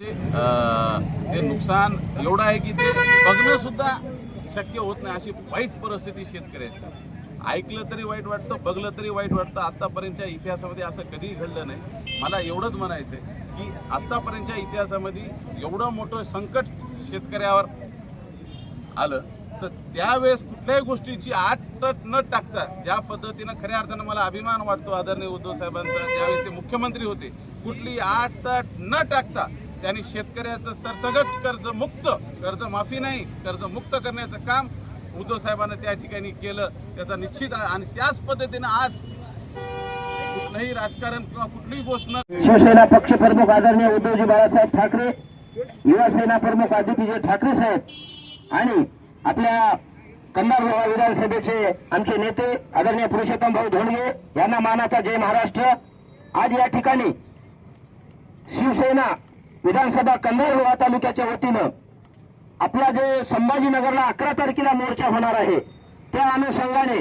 ते नुकसान एवढं आहे की ते बघणं सुद्धा शक्य होत नाही अशी वाईट परिस्थिती शेतकऱ्याची ऐकलं तरी वाईट वाटतं बघलं तरी वाईट वाटतं. आत्तापर्यंतच्या इतिहासामध्ये असं कधीही घडलं नाही. मला एवढंच म्हणायचं आहे की आत्तापर्यंतच्या इतिहासामध्ये एवढं मोठं संकट शेतकऱ्यावर आलं तर त्यावेळेस कुठल्याही गोष्टीची आठ न टाकता ज्या पद्धतीनं खऱ्या अर्थानं मला अभिमान वाटतो आदरणीय उद्धव साहेबांचा ज्यावेळेस ते मुख्यमंत्री होते कुठली आठ न टाकता त्यांनी शेतकऱ्याचं सरसगट कर्ज मुक्त कर्ज माफी नाही कर्ज मुक्त करण्याचं काम उद्धव साहेबांना त्या ठिकाणी केलं त्याचा निश्चित आहे. आणि त्याच पद्धतीनं आज कुठलंही राजकारण किंवा कुठलीही गोष्ट शिवसेना पक्ष प्रमुख आदरणीय उद्धवजी बाळासाहेब ठाकरे युवासेना प्रमुख आदित्यजी ठाकरे साहेब आणि आपल्या कंधार लोहा विधानसभेचे आमचे नेते आदरणीय पुरुषोत्तम भाऊ धोंडगे यांना मानाचा जय महाराष्ट्र आज या ठिकाणी शिवसेना विधानसभा कंधार लोहा तालुक्याच्या वतीनं आपला जे संभाजीनगरला अकरा तारखेला मोर्चा होणार आहे त्या अनुषंगाने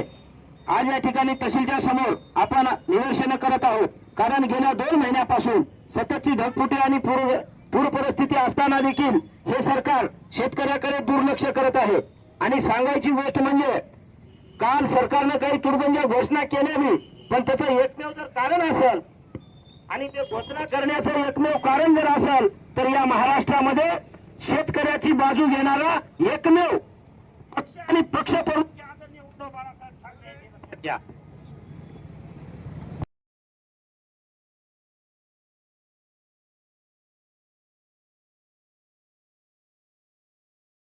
आज या ठिकाणी तहसीलच्या समोर आपण निदर्शनं करत आहोत. कारण गेल्या दोन महिन्यापासून सततची ढगफुटी आणि पूर पूर परिस्थिती असताना देखील हे सरकार शेतकऱ्याकडे दुर्लक्ष करत आहे. आणि सांगायची गोष्ट म्हणजे काल सरकारनं काही तुडबंदी घोषणा केल्या बी पण त्याचं एकमेव जर कारण असेल आणि ते घोषणा करण्याचं एकमेव कारण जर असेल तर या महाराष्ट्रामध्ये शेतकऱ्याची बाजू घेणारा एकमेव पक्ष आणि पक्ष प्रमुख आदरणीय उद्धव बाळासाहेब ठाकरे